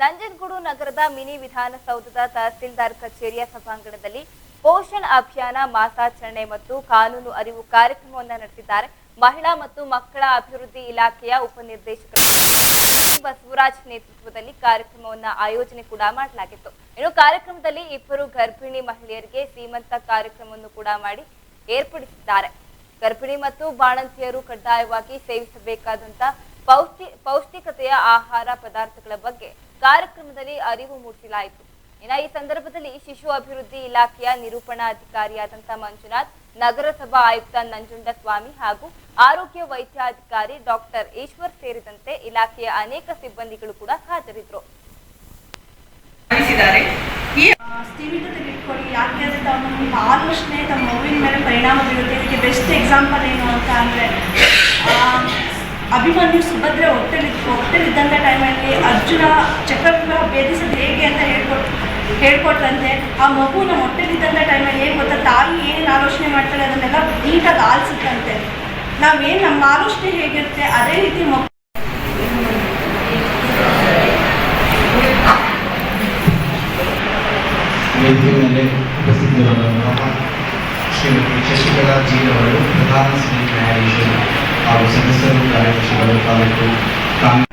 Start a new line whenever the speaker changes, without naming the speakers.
ನಂಜನಗೂಡು ನಗರದ ಮಿನಿ ವಿಧಾನಸೌಧದ ತಹಸೀಲ್ದಾರ್ ಕಚೇರಿಯ ಸಭಾಂಗಣದಲ್ಲಿ ಪೋಷಣ್ ಅಭಿಯಾನ, ಮಾಸಾಚರಣೆ ಮತ್ತು ಕಾನೂನು ಅರಿವು ಕಾರ್ಯಕ್ರಮವನ್ನು ನಡೆಸಿದ್ದಾರೆ. ಮಹಿಳಾ ಮತ್ತು ಮಕ್ಕಳ ಅಭಿವೃದ್ಧಿ ಇಲಾಖೆಯ ಉಪನಿರ್ದೇಶಕರು ಬಸವರಾಜ್ ನೇತೃತ್ವದಲ್ಲಿ ಕಾರ್ಯಕ್ರಮವನ್ನ ಆಯೋಜನೆ ಕೂಡ ಮಾಡಲಾಗಿತ್ತು. ಇನ್ನು ಕಾರ್ಯಕ್ರಮದಲ್ಲಿ ಇಬ್ಬರು ಗರ್ಭಿಣಿ ಮಹಿಳೆಯರಿಗೆ ಸೀಮಂತ ಕಾರ್ಯಕ್ರಮವನ್ನು ಕೂಡ ಮಾಡಿ ಏರ್ಪಡಿಸಿದ್ದಾರೆ. ಗರ್ಭಿಣಿ ಮತ್ತು ಬಾಣಂತಿಯರು ಕಡ್ಡಾಯವಾಗಿ ಸೇವಿಸಬೇಕಾದಂತ ಪೌಷ್ಟಿ ಪೌಷ್ಟಿಕತೆಯ ಆಹಾರ ಪದಾರ್ಥಗಳ ಬಗ್ಗೆ ಕಾರ್ಯಕ್ರಮದಲ್ಲಿ ಅರಿವು ಮೂಡಿಸಲಾಯಿತು. ಇನ್ನ ಈ ಸಂದರ್ಭದಲ್ಲಿ ಶಿಶು ಅಭಿವೃದ್ಧಿ ಇಲಾಖೆಯ ನಿರೂಪಣಾಧಿಕಾರಿಯಾದಂಥ ಮಂಜುನಾಥ್ ನಗರಸಭಾ ಆಯುಕ್ತ ನಂಜುಂಡಸ್ವಾಮಿ ಹಾಗೂ ಆರೋಗ್ಯ ವೈದ್ಯಾಧಿಕಾರಿ ಡಾಕ್ಟರ್ ಈಶ್ವರ್ ಸೇರಿದಂತೆ ಇಲಾಖೆಯ ಅನೇಕ ಸಿಬ್ಬಂದಿಗಳು ಕೂಡ ಹಾಜರಿದ್ದರು.
ಇಟ್ಕೊಳ್ಳಿ ಯಾಕೆ ಅಂದರೆ ತಮ್ಮ ಆಲೋಚನೆ ತಮ್ಮ ಮಗುವಿನ ಮೇಲೆ ಪರಿಣಾಮ ಬೀರುತ್ತೆ. ಇದಕ್ಕೆ ಬೆಸ್ಟ್ ಎಕ್ಸಾಂಪಲ್ ಏನು ಅಂತ ಅಂದರೆ ಅಭಿಮನ್ಯು ಸುಭದ್ರೆ ಒತ್ತಲಿ ಹೊಟ್ಟೆಲಿದ್ದಂಥ ಟೈಮಲ್ಲಿ ಅರ್ಜುನ ಚಕ್ರವ್ಯೂಹ ಭೇದಿಸೋದು ಹೇಗೆ ಅಂತ ಹೇಳ್ಕೊಟ್ ಹೇಳ್ಕೊಟ್ರಂತೆ. ಆ ಮಗು ನಮ್ಮ ಹೊಟ್ಟೆಲಿದ್ದಂಥ ಟೈಮಲ್ಲಿ ಏನು ಗೊತ್ತಾ? ತಾಯಿ ಏನು ಆಲೋಚನೆ ಮಾಡ್ತಾಳೆ ಅದನ್ನೆಲ್ಲ ನೀಟಾಗಿ ಆಲಿಸುತ್ತಂತೆ. ನಾವೇನು ನಮ್ಮ ಆಲೋಚನೆ ಹೇಗಿರುತ್ತೆ? ಅದೇ ರೀತಿ ಮಗು
ಮೇಲೆ ಶ್ರೀಮತಿ ಶಶಿಕಲಾ ಜಿ ಅವರು ಪ್ರಧಾನ ಸಿವಿಲ್ ನ್ಯಾಯಾಧೀಶರು ಹಾಗೂ ಸದಸ್ಯರು ಕಾರ್ಯದರ್ಶಿಗಳು ತಾಲೂಕು ಕಾಂಗ್ರೆಸ್